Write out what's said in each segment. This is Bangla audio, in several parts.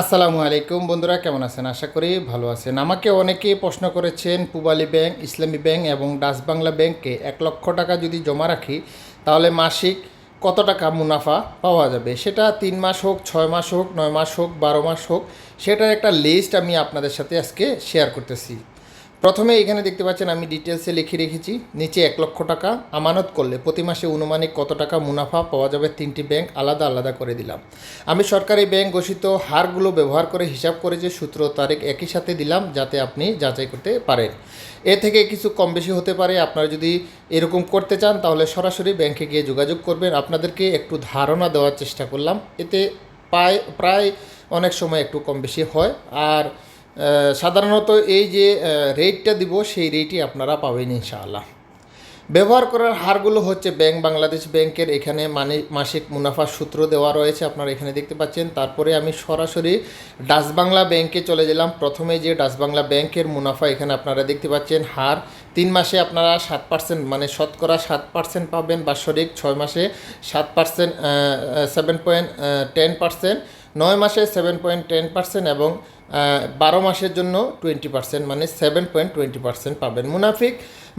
আসসালামু আলাইকুম বন্ধুরা, কেমন আছেন? আশা করি ভালো আছেন। আমাকে অনেকেই প্রশ্ন করেছেন, পুবালি ব্যাংক, ইসলামী ব্যাংক এবং ডাচ বাংলা ব্যাংকে এক লক্ষ টাকা যদি জমা রাখি, তাহলে মাসিক কত টাকা মুনাফা পাওয়া যাবে? সেটা তিন মাস হোক, ছয় মাস হোক, নয় মাস হোক, বারো মাস হোক, সেটার একটা লিস্ট আমি আপনাদের সাথে আজকে শেয়ার করতেছি। প্রথমে এখানে দেখতে পাচ্ছেন আমি ডিটেলসে লিখে রেখেছি, নিচে এক লক্ষ টাকা। আমানত করলে প্রতি মাসে অনুমানিক কত টাকা মুনাফা পাওয়া যাবে তিনটি ব্যাংক আলাদা আলাদা করে দিলাম। আমি সরকারি ব্যাংক ঘোষিত হারগুলো ব্যবহার করে হিসাব করে যে সূত্র তারিখ একই সাথে দিলাম, যাতে আপনি যাচাই করতে পারেন। এ থেকে কিছু কম বেশি হতে পারে। আপনারা যদি এরকম করতে চান, তাহলে সরাসরি ব্যাংকে গিয়ে যোগাযোগ করবেন। আপনাদেরকে একটু ধারণা দেওয়ার চেষ্টা করলাম। এতে প্রায় প্রায় অনেক সময় একটু কম বেশি হয়। আর সাধারণত এই যে রেটটা দিব, সেই রেটই আপনারা পাবেন ইনশাআল্লাহ। ব্যবহার করার হারগুলো হচ্ছে ব্যাংক বাংলাদেশ ব্যাংকের এখানে মানে মাসিক মুনাফার সূত্র দেওয়া রয়েছে, আপনারা এখানে দেখতে পাচ্ছেন। তারপরে আমি সরাসরি ডাচ বাংলা ব্যাংকে চলে গেলাম। প্রথমে যে ডাচ বাংলা ব্যাংকের মুনাফা এখানে আপনারা দেখতে পাচ্ছেন, হার। তিন মাসে আপনারা সাত পার্সেন্ট মানে শতকরা সাত পার্সেন্ট পাবেন, বাৎসরিক ছয় মাসে সাত percent seven point ten percent নয় মাসে সেভেন পয়েন্ট টেন পার্সেন্ট এবং বারো মাসের জন্য টোয়েন্টি পার্সেন্ট মানে সেভেন পয়েন্ট টোয়েন্টি পার্সেন্ট পাবেন। মুনাফিক,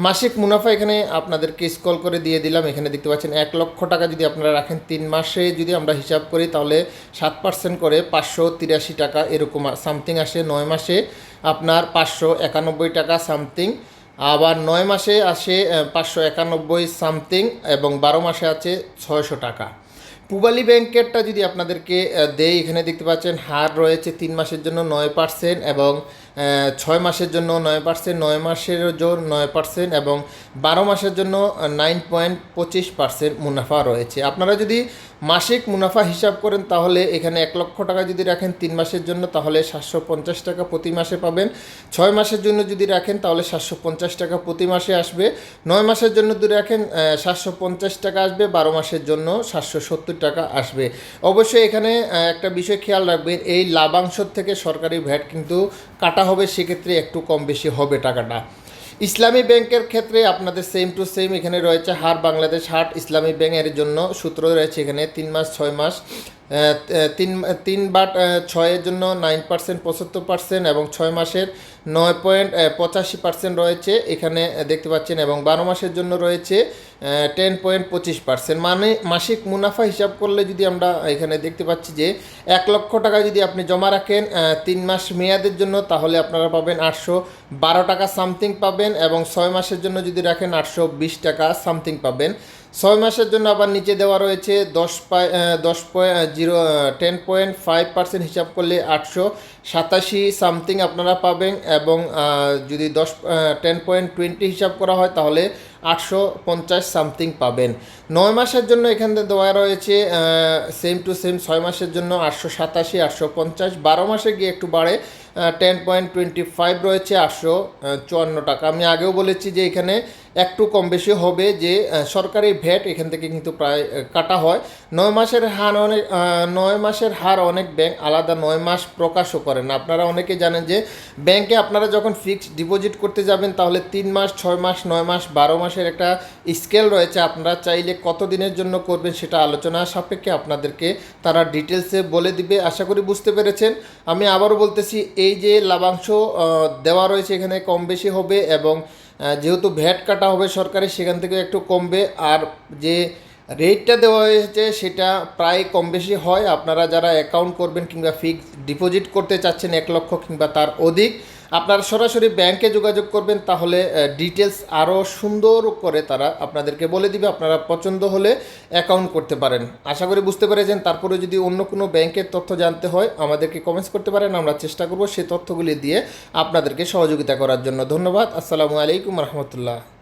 মাসিক মুনাফা এখানে আপনাদেরকে স্কল করে দিয়ে দিলাম। এখানে দেখতে পাচ্ছেন এক লক্ষ টাকা যদি আপনারা রাখেন তিন মাসে যদি আমরা হিসাব করি, তাহলে সাত পার্সেন্ট করে পাঁচশো তিরাশি টাকা এরকম সামথিং আসে। নয় মাসে আপনার পাঁচশো একানব্বই টাকা সামথিং আবার নয় মাসে আসে পাঁচশো একানব্বই সামথিং এবং বারো মাসে আছে ছয়শো টাকা। পুবালি ব্যাংকেরটা যদি আপনাদেরকে দেই, এখানে দেখতে পাচ্ছেন, হার রয়েছে তিন মাসের জন্য নয় পার্সেন্ট এবং ছয় মাসের জন্য নয় পার্সেন্ট, নয় মাসের জন্য নয় পার্সেন্ট এবং বারো মাসের জন্য নাইন পয়েন্ট পঁচিশ পার্সেন্ট মুনাফা রয়েছে। আপনারা যদি মাসিক মুনাফা হিসাব করেন, তাহলে এখানে এক লক্ষ টাকা যদি রাখেন তিন মাসের জন্য, তাহলে সাতশো পঞ্চাশ টাকা প্রতি মাসে পাবেন। ছয় মাসের জন্য যদি রাখেন, তাহলে সাতশো পঞ্চাশ টাকা প্রতি মাসে আসবে। নয় মাসের জন্য যদি রাখেন সাতশো পঞ্চাশ টাকা আসবে, বারো মাসের জন্য সাতশো সত্তর টাকা আসবে। অবশ্যই এখানে একটা বিষয় খেয়াল রাখবেন, এই লাভাংশ থেকে সরকারি ভ্যাট কিন্তু কাটা হবে, সেক্ষেত্রে একটু কম বেশি হবে টাকাটা। ইসলামী ব্যাংকের ক্ষেত্রে আপনাদের সেম টু সেম এখানে রয়েছে হার বাংলাদেশ হাট ইসলামী ব্যাংকের জন্য সূত্র রয়েছে এখানে তিন মাস, ছয় মাস তিন তিন বাট ছয়ের জন্য নাইন পার্সেন্ট পঁচাত্তর পার্সেন্ট এবং ছয় মাসের নয় পয়েন্ট পঁচাশি পার্সেন্ট রয়েছে এখানে দেখতে পাচ্ছেন, এবং বারো মাসের জন্য রয়েছে টেন পয়েন্ট পঁচিশ পার্সেন্ট মানে মাসিক মুনাফা হিসাব করলে যদি আমরা এখানে দেখতে পাচ্ছি যে এক লক্ষ টাকা যদি আপনি জমা রাখেন তিন মাস মেয়াদের জন্য, তাহলে আপনারা পাবেন আটশো বারো টাকা সামথিং পাবেন, এবং ছয় মাসের জন্য যদি রাখেন আটশো বিশ টাকা সামথিং পাবেন। ছয় মাসের জন্য আবার নিচে দেওয়া রয়েছে দশ দশ point zero ten point five percent হিসাব করলে আটশো সাতাশি সামথিং আপনারা পাবেন এবং যদি দশ টেন পয়েন্ট টোয়েন্টি হিসাব করা হয়, তাহলে আটশো পঞ্চাশ সামথিং পাবেন। নয় মাসের জন্য এখানে দেওয়া রয়েছে সেম টু সেম ছয় মাসের জন্য আটশো সাতাশি, আটশো পঞ্চাশ। বারো মাসে গিয়ে একটু বাড়ে টেন পয়েন্ট টোয়েন্টি ফাইভ রয়েছে, আটশো চুয়ান্ন টাকা। আমি আগেও বলেছি যে এখানে একটু কম বেশি হবে যে সরকারি ভ্যাট এখান থেকে কিন্তু প্রায় কাটা হয়। নয় মাসের হার অনেক নয় মাসের হার অনেক ব্যাংক আলাদা নয় মাস প্রকাশও করেন আপনারা অনেকে জানেন যে ব্যাংকে আপনারা যখন ফিক্সড ডিপোজিট করতে যাবেন, তাহলে তিন মাস, ছয় মাস, নয় মাস, বারো মাসের একটা স্কেল রয়েছে। আপনারা চাইলে কত দিনের জন্য করবেন সেটা আলোচনা সাপেক্ষে আপনাদেরকে তারা ডিটেলসে বলে দিবে। আশা করি বুঝতে পেরেছেন। আমি আবারও বলতেছি এই যে লাভাংশ দেওয়া রয়েছে এখানে কম বেশি হবে এবং যেহেতু ভ্যাট কাটা হবে সরকারি সেখান থেকে একটু কমবে। আর যে রেটটা দেওয়া হয়েছে, সেটা প্রায় কম বেশি হয়। আপনারা যারা অ্যাকাউন্ট করবেন কিংবা ফিক্সড ডিপোজিট করতে চাচ্ছেন এক লক্ষ কিংবা তার অধিক আপনারা সরাসরি ব্যাংকে যোগাযোগ করবেন, তাহলে ডিটেলস আরও সুন্দর করে তারা আপনাদেরকে বলে দিবে। আপনারা পছন্দ হলে অ্যাকাউন্ট করতে পারেন। আশা করি বুঝতে পেরেছেন। তারপরে যদি অন্য কোনো ব্যাংকের তথ্য জানতে হয়, আমাদেরকে কমেন্টস করতে পারেন। আমরা চেষ্টা করব সেই তথ্যগুলি দিয়ে আপনাদেরকে সহযোগিতা করার জন্য। ধন্যবাদ। আসসালামু আলাইকুম রহমতুল্লাহ।